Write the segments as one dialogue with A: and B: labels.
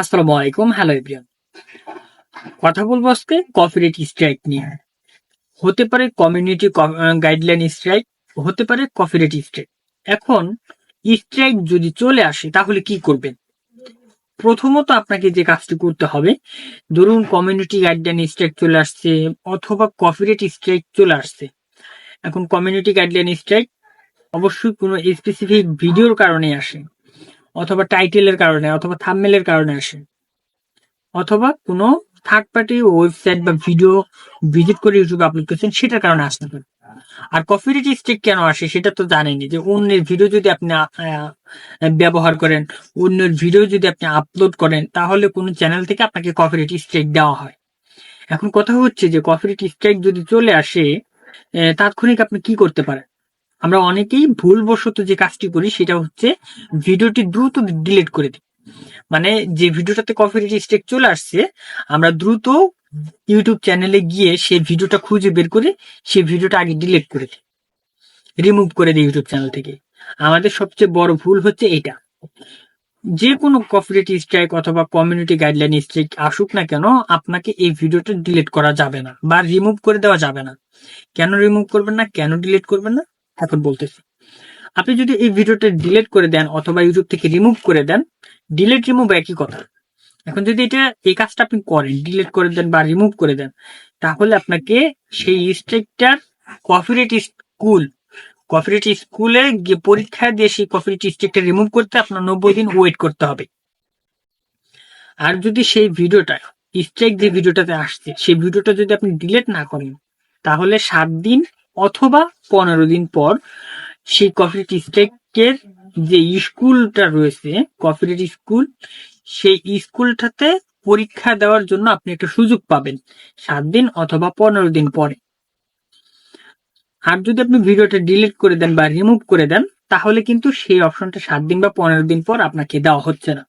A: আসসালামু আলাইকুম, hello everyone. কথা বলব আজকে কপিরাইট স্ট্রাইক নিয়ে। হতে পারে কমিউনিটি গাইডলাইন স্ট্রাইক হতে পারে কপিরাইট স্ট্রাইক এখন স্ট্রাইক যদি চলে আসে, তাহলে কি করবেন? প্রথমত আপনাকে যে কাজটি করতে হবে, ধরুন কমিউনিটি গাইডলাইন স্ট্রাইক চলে আসছে অথবা কপিরাইট স্ট্রাইক চলে আসছে। এখন কমিউনিটি গাইডলাইন স্ট্রাইক অবশ্যই কোনো স্পেসিফিক ভিডিওর কারণে আসে। অথবা টাইটেলের কারণে, অথবা থামমেলের কারণে আসে। অথবা কোনো থার্ড পার্টি ওয়েবসাইট বা ভিডিও ভিজিট করে ইউটিউবে আপলোড করছেন, সেটার কারণে আসতে পারে। আর কপিরাইট স্ট্রিক কেন আসে, সেটা তো জানেনি যে অন্যের ভিডিও যদি আপনি ব্যবহার করেন, অন্যের ভিডিও যদি আপনি আপলোড করেন, তাহলে কোনো চ্যানেল থেকে আপনাকে কপিরাইট স্ট্রাইক দেওয়া হয়। এখন কথা হচ্ছে যে কপিরাইট স্ট্রাইক যদি চলে আসে তাৎক্ষণিক আপনি কি করতে পারেন? আমরা অনেকেই ভুলবশত যে কাজটি করি সেটা হচ্ছে ভিডিওটি দ্রুত ডিলিট করে দিই। মানে যে ভিডিওটাতে কপিরাইট স্ট্রাইক চলে আসছে, আমরা দ্রুত ইউটিউব চ্যানেলে গিয়ে সেই ভিডিওটা খুঁজে বের করে সেই ভিডিওটা আগে ডিলিট করে দিই। রিমুভ করে দিই ইউটিউব চ্যানেল থেকে। আমাদের সবচেয়ে বড় ভুল হচ্ছে এটা। যে কোনো কপিরাইট স্ট্রাইক অথবা কমিউনিটি গাইডলাইন স্ট্রাইক আসুক না কেন, আপনাকে এই ভিডিওটা ডিলিট করা যাবে না বা রিমুভ করে দেওয়া যাবে না। কেন রিমুভ করবেন না? কেন ডিলিট করবেন না? এখন বলতেছি আপনি যদি এই ভিডিওটা ডিলেট করে দেন অথবা ইউটিউব থেকে রিমুভ করে দেন ডিলেট রিমুভ একই কথা। এখন যদি এটা এই কাজটা আপনি করেন ডিলেট করে দেন বা রিমুভ করে দেন, তাহলে আপনাকে সেই স্ট্রিকটার কপিরাইট স্কুল কপিরাইট স্কুলে গিয়ে পরীক্ষা দিয়ে সেই কপিরাইট স্ট্রিকটা রিমুভ করতে আপনার নব্বই দিন ওয়েট করতে হবে। আর যদি সেই ভিডিওটা স্ট্রাইক যে ভিডিওটাতে আসছে, সেই ভিডিওটা যদি আপনি ডিলিট না করেন, তাহলে সাত দিন অথবা পনেরো দিন পর সেই কপিরাইট স্ট্রাইকের যে স্কুলটা রয়েছে কপিরাইট স্কুল সেই স্কুলটাতে পরীক্ষা দেওয়ার জন্য আপনি একটা সুযোগ পাবেন, সাত দিন অথবা পনেরো দিন পরে। আর যদি আপনি ভিডিওটা ডিলিট করে দেন বা রিমুভ করে দেন, তাহলে কিন্তু সেই অপশনটা সাত দিন বা পনেরো দিন পর আপনাকে দেওয়া হচ্ছে না।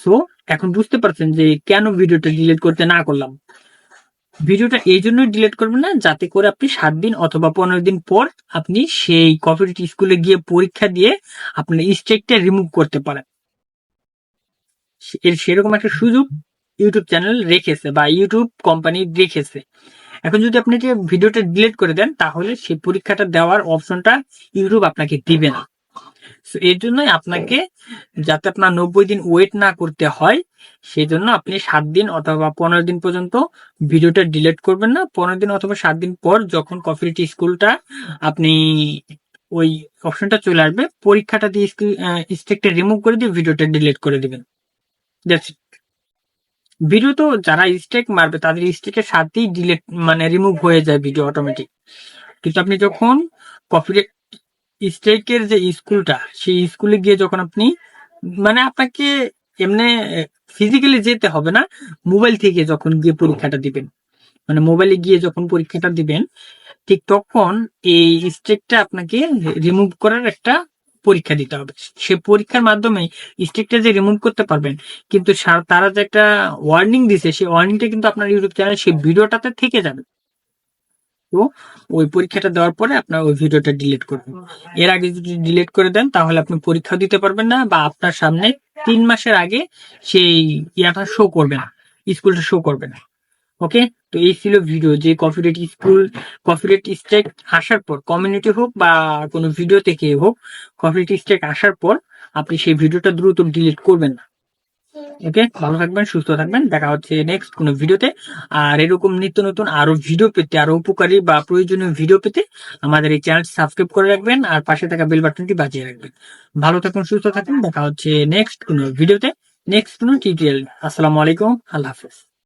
A: সো এখন বুঝতে পারছেন যে কেন ভিডিওটা ডিলিট করতে না করলাম। ভিডিওটা এই জন্যই ডিলিট করবেন না, যাতে করে আপনি সাত দিন অথবা পনেরো দিন পর আপনি সেই কপিরাইট স্কুলে গিয়ে পরীক্ষা দিয়ে আপনার স্ট্রেকটা রিমুভ করতে পারেন। এর সেরকম একটা সুযোগ ইউটিউব চ্যানেল রেখেছে বা ইউটিউব কোম্পানি রেখেছে। এখন যদি আপনি যে ভিডিওটা ডিলিট করে দেন, তাহলে সেই পরীক্ষাটা দেওয়ার অপশনটা ইউটিউব আপনাকে দিবে না। So, এর জন্যই আপনাকে যাতে আপনার নব্বই দিন ওয়েট না করতে হয় সেই জন্য আপনি সাত দিন অথবা পনেরো দিন পর্যন্ত ভিডিওটা ডিলিট করবেন না। পনেরো দিন অথবা সাত দিন পর যখন কপিরাইট স্কুলটা আপনি ওই অপশনটা চলে আসবে পরীক্ষাটা দিয়ে স্টেকটা রিমুভ করে দিয়ে ভিডিওটা ডিলিট করে দিবেন। দ্যাটস ইট ভিডিও তো যারা স্টেক মারবে তাদের স্টেকের সাথেই ডিলেট মানে রিমুভ হয়ে যায় ভিডিও অটোমেটিক কিন্তু আপনি যখন কপিরাইট স্টেকের যে স্কুলটা, সেই স্কুলে গিয়ে যখন আপনি মানে আপনাকে এমনি ফিজিক্যালি যেতে হবে না মোবাইল থেকে যখন গিয়ে পরীক্ষাটা দিবেন। মানে মোবাইলে গিয়ে যখন পরীক্ষাটা দিবেন, ঠিক তখন এই স্টেকটা আপনাকে রিমুভ করার একটা পরীক্ষা দিতে হবে। সে পরীক্ষার মাধ্যমে স্টেকটা যে রিমুভ করতে পারবেন, কিন্তু তারা যে একটা ওয়ার্নিং দিছে, সেই ওয়ার্নিংটা কিন্তু আপনার ইউটিউব চ্যানেল সেই ভিডিওটাতে থেকে যাবে। তো ওই পরীক্ষাটা দেওয়ার পরে আপনার ওই ভিডিওটা ডিলিট করবেন। এর আগে যদি ডিলিট করে দেন তাহলে আপনি পরীক্ষা দিতে পারবেন না বা আপনার সামনে তিন মাসের আগে সেই ইয়াটা শো করবে না স্কুলটা শো করবে না। ওকে তো এই ছিল ভিডিও যে কপিরাইট স্কুল কপিরাইট স্ট্রাইক আসার পর কমিউনিটি হোক বা কোনো ভিডিও থেকে হোক কপিরাইট স্ট্রাইক আসার পর আপনি সেই ভিডিওটা দ্রুত ডিলিট করবেন না। ওকে, ভালো থাকবেন, সুস্থ থাকবেন। দেখা হচ্ছে নেক্সট কোনো ভিডিওতে আর এরকম নিত্য নতুন আরও ভিডিও পেতে, আরও উপকারী বা প্রয়োজনীয় ভিডিও পেতে আমাদের এই চ্যানেল সাবস্ক্রাইব করে রাখবেন আর পাশে থাকা বেল বাটনটি বাজিয়ে রাখবেন। ভালো থাকুন, সুস্থ থাকুন। দেখা হচ্ছে নেক্সট কোনো ভিডিওতে নেক্সট কোনো টিউটোরিয়াল আসসালামু আলাইকুম। আল্লাহ হাফেজ।